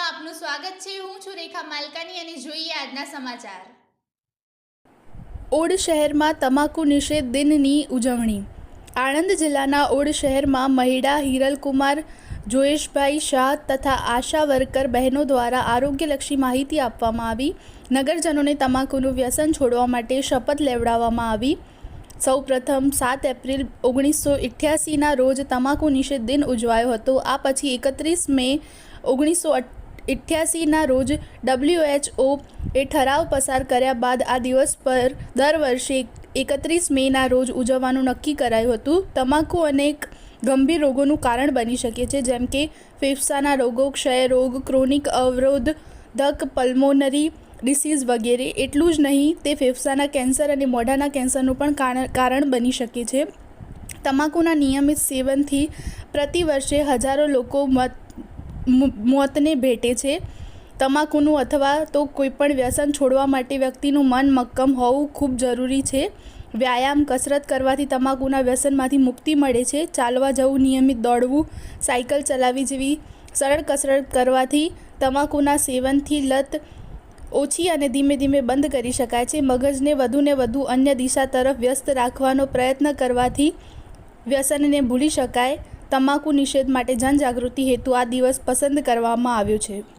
સ્વાગત છે. હું છું રેખા માલકાની અને જોઈએ આજના સમાચાર. ઓડ શહેરમાં તમાકુ નિષેધ દિનની ઉજવણી. આણંદ જિલ્લાના ઓડ શહેરમાં મહિડા હિરલકુમાર, જોયેશભાઈ શાહ તથા આશા વર્કર બહેનો દ્વારા આરોગ્યલક્ષી માહિતી આપવામાં આવી. નગરજનોને તમાકુનું વ્યસન છોડવા માટે શપથ લેવડાવવામાં આવી. સૌપ્રથમ સાત એપ્રિલ ઓગણીસો ઇઠ્યાસીના રોજ તમાકુ નિષેધ દિન ઉજવાયો હતો. આ પછી એકત્રીસ મે ઓગણીસો ઇઠ્યાસીના રોજ ડબ્લ્યુએચઓ એ ઠરાવ પસાર કર્યા બાદ આ દિવસ પર દર વર્ષે એકત્રીસ મેના રોજ ઉજવવાનું નક્કી કરાયું હતું. તમાકુ અનેક ગંભીર રોગોનું કારણ બની શકે છે, જેમ કે ફેફસાના રોગો, ક્ષય રોગ, ક્રોનિક અવરોધ, ધક, પલ્મોનરી ડિસીઝ વગેરે. એટલું જ નહીં, તે ફેફસાના કેન્સર અને મોઢાના કેન્સરનું પણ કારણ બની શકે છે. તમાકુના નિયમિત સેવનથી પ્રતિ વર્ષે હજારો લોકો મત મોતને ભેટે છે. તમાકુનું અથવા તો કોઈપણ વ્યસન છોડવા માટે વ્યક્તિનું મન મક્કમ હોવું ખૂબ જરૂરી છે. વ્યાયામ, કસરત કરવાથી તમાકુના વ્યસનમાંથી મુક્તિ મળે છે. ચાલવા જવું, નિયમિત દોડવું, સાયકલ ચલાવવી જેવી સરળ કસરત કરવાથી તમાકુના સેવનથી લત ઓછી અને ધીમે ધીમે બંધ કરી શકાય છે. મગજને વધુને વધુ અન્ય દિશા તરફ વ્યસ્ત રાખવાનો પ્રયત્ન કરવાથી વ્યસનને ભૂલી શકાય. તમાકુ નિષેધ માટે જનજાગૃતિ હેતુ આ દિવસ પસંદ કરવામાં આવ્યો છે.